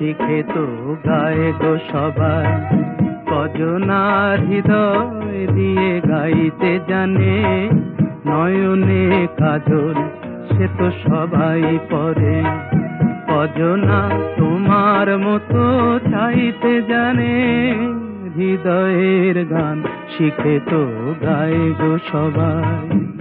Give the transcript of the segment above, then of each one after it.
শিখে তো গায়ে গো সবাই। কজনার হৃদয় দিয়ে গাইতে জানে। নয়নে কাজল, সে তো সবাই পরে কজনা তোমার মতো চাইতে জানে। হৃদয়ের গান শিখে তো গায়ে গো সবাই।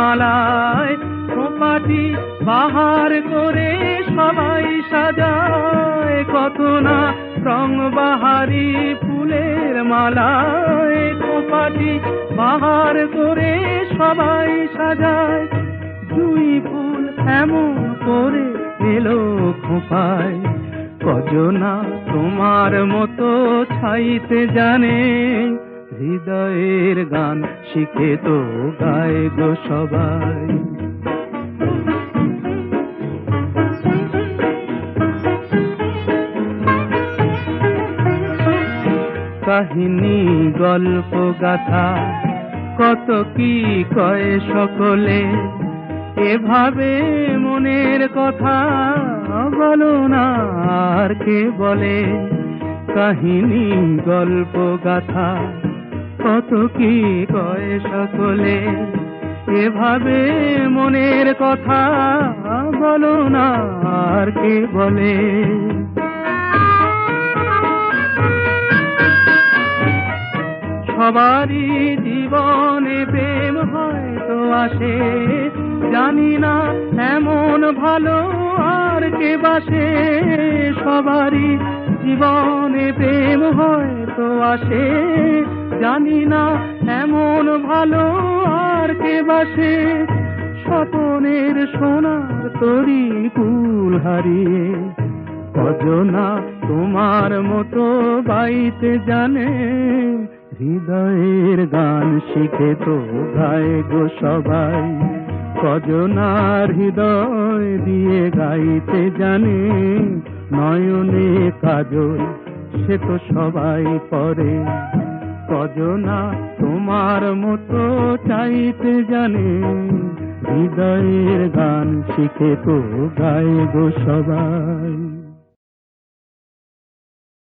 মালায় খোপাটি বাহার করে সবাই সাজায়। কত না রং বাহারি ফুলের মালায় খোপাটি বাহার করে সবাই সাজায়। দুই ফুল এমন করে এলো খোপায়। কজনা তোমার মতো ছাইতে জানে। হৃদয়ের গান শিখে তো গায়ে গো সবাই। কাহিনী, গল্প, গাথা, কত কি কয় সকলে? এভাবে মনের কথা বলো না আর কে বলে? কাহিনী, গল্প, গাথা কত কি কয় সকলে? এভাবে মনের কথা বলো না, আর কে বলে? সবারই জীবনে প্রেম হয়তো আসে, জানি না এমন ভালো আর কে বাসে। সবারই জীবনে প্রেম হয়তো আসে জানি না এমন ভালো আর কে বাসে। স্বপনের সোনার তরি কুল হারিয়ে। কজনা তোমার মতো বাইতে জানে। হৃদয়ের গান শিখে তো গায়ে গো সবাই। কজনার হৃদয় দিয়ে গাইতে জানে। নয়নে কাজল সে তো সবাই পরে। কজনা তোমার মতো চাইতে জানে। হৃদয়ের গান শিখে তো গায়ে গো সবাই।